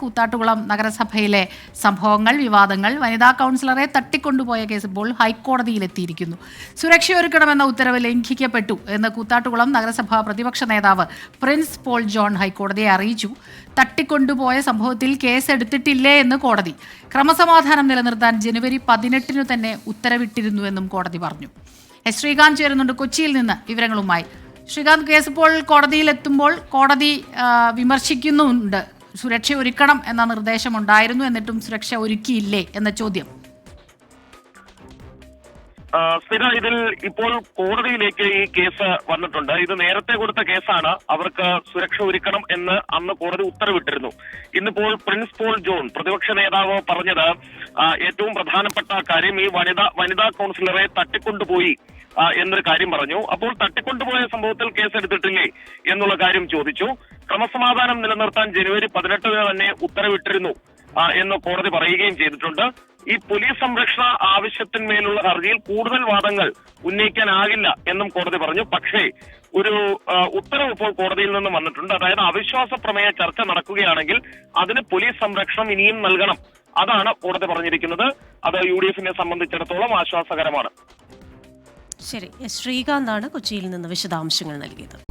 കൂത്താട്ടുകുളം നഗരസഭയിലെ സംഭവങ്ങൾ വിവാദങ്ങൾ വനിതാ കൗൺസിലറെ തട്ടിക്കൊണ്ടുപോയ കേസ് ഇപ്പോൾ ഹൈക്കോടതിയിലെത്തിയിരിക്കുന്നു. സുരക്ഷയൊരുക്കണമെന്ന ഉത്തരവ് ലംഘിക്കപ്പെട്ടു എന്ന് കൂത്താട്ടുകുളം നഗരസഭാ പ്രതിപക്ഷ നേതാവ് പ്രിൻസ് പോൾ ജോൺ ഹൈക്കോടതിയെ അറിയിച്ചു. തട്ടിക്കൊണ്ടുപോയ സംഭവത്തിൽ കേസ് എടുത്തിട്ടില്ലേ എന്ന് കോടതി. ക്രമസമാധാനം നിലനിർത്താൻ ജനുവരി പതിനെട്ടിനു തന്നെ ഉത്തരവിട്ടിരുന്നുവെന്നും കോടതി പറഞ്ഞു. എസ് ശ്രീകാന്ത് ചേരുന്നുണ്ട് കൊച്ചിയിൽ നിന്ന് വിവരങ്ങളുമായി. ശ്രീകാന്ത് കേസ് ഇപ്പോൾ കോടതിയിലെത്തുമ്പോൾ കോടതി വിമർശിക്കുന്നുണ്ട്. സുരക്ഷ ഒരുക്കണം എന്ന നിർദ്ദേശമുണ്ടായിരുന്നു എന്നിട്ടും സുരക്ഷ ഒരുക്കിയില്ലേ എന്ന ചോദ്യം. സ്ഥിര ഇതിൽ ഇപ്പോൾ കോടതിയിലേക്ക് ഈ കേസ് വന്നിട്ടുണ്ട്. ഇത് നേരത്തെ കൊടുത്ത കേസാണ്. അവർക്ക് സുരക്ഷ ഒരുക്കണം എന്ന് അന്ന് കോടതി ഉത്തരവിട്ടിരുന്നു. ഇന്നിപ്പോൾ പ്രിൻസ് പോൾ ജോൺ പ്രതിപക്ഷ നേതാവ് പറഞ്ഞത് ഏറ്റവും പ്രധാനപ്പെട്ട കാര്യം ഈ വനിതാ വനിതാ കൗൺസിലറെ തട്ടിക്കൊണ്ടുപോയി എന്നൊരു കാര്യം പറഞ്ഞു. അപ്പോൾ തട്ടിക്കൊണ്ടുപോയ സംഭവത്തിൽ കേസെടുത്തിട്ടില്ലേ എന്നുള്ള കാര്യം ചോദിച്ചു. ക്രമസമാധാനം നിലനിർത്താൻ ജനുവരി പതിനെട്ടിന് തന്നെ ഉത്തരവിട്ടിരുന്നു എന്ന് കോടതി പറയുകയും ചെയ്തിട്ടുണ്ട്. ഈ പോലീസ് സംരക്ഷണ ആവശ്യത്തിന്മേലുള്ള ഹർജിയിൽ കൂടുതൽ വാദങ്ങൾ ഉന്നയിക്കാനാകില്ല എന്നും കോടതി പറഞ്ഞു. പക്ഷേ ഒരു ഉത്തരവ് ഇപ്പോൾ കോടതിയിൽ നിന്നും വന്നിട്ടുണ്ട്. അതായത് അവിശ്വാസ പ്രമേയ ചർച്ച നടക്കുകയാണെങ്കിൽ അതിന് പോലീസ് സംരക്ഷണം ഇനിയും നൽകണം. അതാണ് കോടതി പറഞ്ഞിരിക്കുന്നത്. അത് യു ഡി എഫിനെ സംബന്ധിച്ചിടത്തോളം ആശ്വാസകരമാണ്. ശരി. ശ്രീകാന്താണ് കൊച്ചിയിൽ നിന്ന് വിശദാംശങ്ങൾ നൽകിയത്.